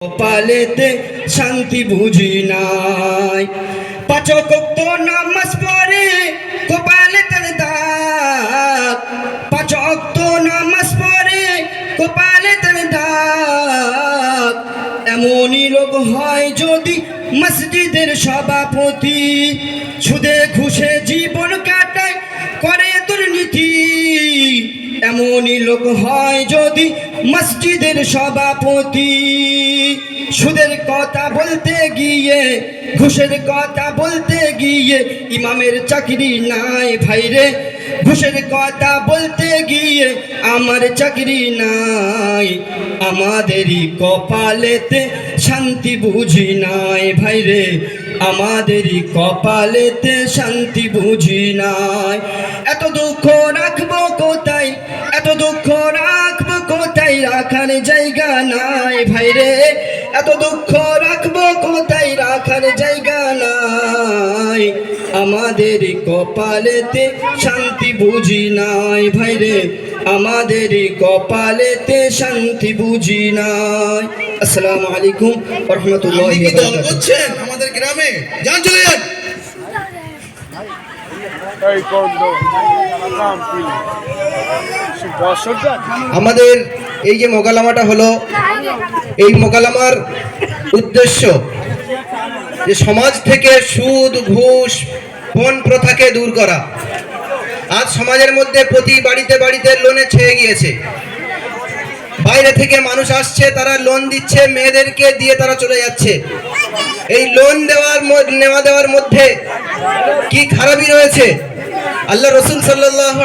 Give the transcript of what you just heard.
কপালেতে শান্তি বুঝি নাই। পাচক তো নামাজ পড়ে কপালে তার দাগ পাচক তো নামাজ পড়ে কপালে তার দাগ এমনই লোক হয় যদি মসজিদের সভাপতি। সুদে ঘুষে জীবন কাটায় করে দুর্নীতি। এমনই লোক হয় যদি মসজিদের সভাপতি। সুদের কথা বলতে গিয়ে, ঘুষের কথা বলতে গিয়ে, ইমামের চাকরি নাই ভাইরে ঘুষের কথা বলতে গিয়ে, আমার চাকরি নাই। আমাদেরই কপালেতে শান্তি বুঝি নাই ভাইরে আমাদেরই কপালেতে শান্তি বুঝি নাই। এত দুঃখ রাখব কোথায়? এত দুঃখ রাখার জায়গা নাই ভাই রে এত দুঃখ রাখব কোথায়? রাখার জায়গা নাই। আমাদের কপালেতে শান্তি বুঝি নাই ভাইরে। আমাদের কপালেতে শান্তি বুঝি নাই। আসসালামু আলাইকুম রহমতুল্লাহ কি দল করছেন আমাদের গ্রামে? যান চলে যান। আমাদের এই যে মোকালামাটা হলো, এই মোকালামার উদ্দেশ্য যে সমাজ থেকে সুদ, ঘুষ পণ প্রথাকে দূর করা। আজ সমাজের মধ্যে প্রতি বাড়িতে বাড়িতে লোনে ছেয়ে গিয়েছে। বাইরে থেকে মানুষ আসছে, তারা লোন দিচ্ছে, মেয়েদেরকে দিয়ে তারা চলে যাচ্ছে। এই লোন দেওয়ার নেওয়া দেওয়ার মধ্যে কি খারাপই রয়েছে? আল্লাহ রসুল সাল্লাহ